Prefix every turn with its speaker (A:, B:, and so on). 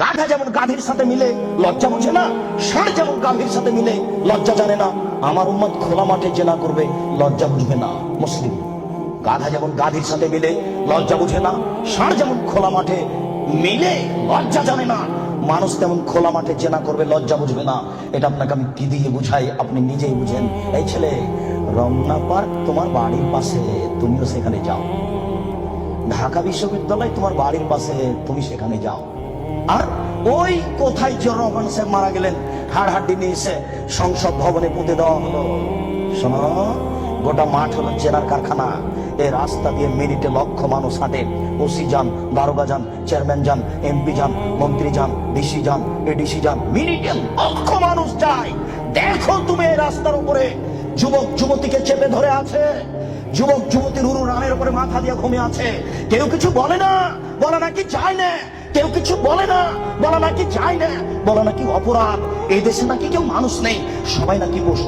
A: গাধা যেমন গাধীর সাথে মিলে, লজ্জা বুঝে না? ষাঁড় যেমন গাভীর সাথে মিলে, লজ্জা জানে না? আমার উম্মত খোলা মাঠে জেনা করবে, লজ্জা বুঝবে না। মুসলিম, গাধা যেমন গাধীর সাথে মিলে, লজ্জা বুঝে না? ষাঁড় যেমন খোলা মাঠে মিলে, লজ্জা জানে না? মানুষ তেমন খোলা মাঠে জেনা করবে, লজ্জা বুঝবে না। এটা আপনাকে আমি কি দিয়ে বুঝাই? আপনি নিজেই বুঝেন। এই ছেলে, রমনা পার্ক তোমার বাড়ির পাশে, তুমিও সেখানে যাও। ঢাকা বিশ্ববিদ্যালয় তোমার বাড়ির পাশে, তুমি সেখানে যাও। আর ওই কোথায় রহমান সাহেব মারা গেলেন হাড় হাড্ডি নিয়ে সংসদ ভবনে পুঁতে দেওয়া হলো। শোনো, গোটা মাঠ হলো চেনার কারখানা। এই রাস্তা দিয়ে মিনিটে লক্ষ মানুষ হাঁটে। ওসি যান, দারোগা যান, চেয়ারম্যান যান, এমপি যান, মন্ত্রী যান, ডিসি যান, এডিসি যান। মিনিটে লক্ষ মানুষ যায়। দেখো তুমি এই রাস্তার উপরে। যুবক, যুবতীকে চেপে ধরে আছে। যুবক যুবতীর উরু রানের উপরে মাথা দিয়ে ঘুমিয়ে আছে। কেউ কিছু বলে না। বলে নাকি যায় না? কেউ কিছু বলে না, বলা নাকি যায় না? বলা নাকি অপরাধ? এই দেশে নাকি কেউ মানুষ নেই, সবাই নাকি পশু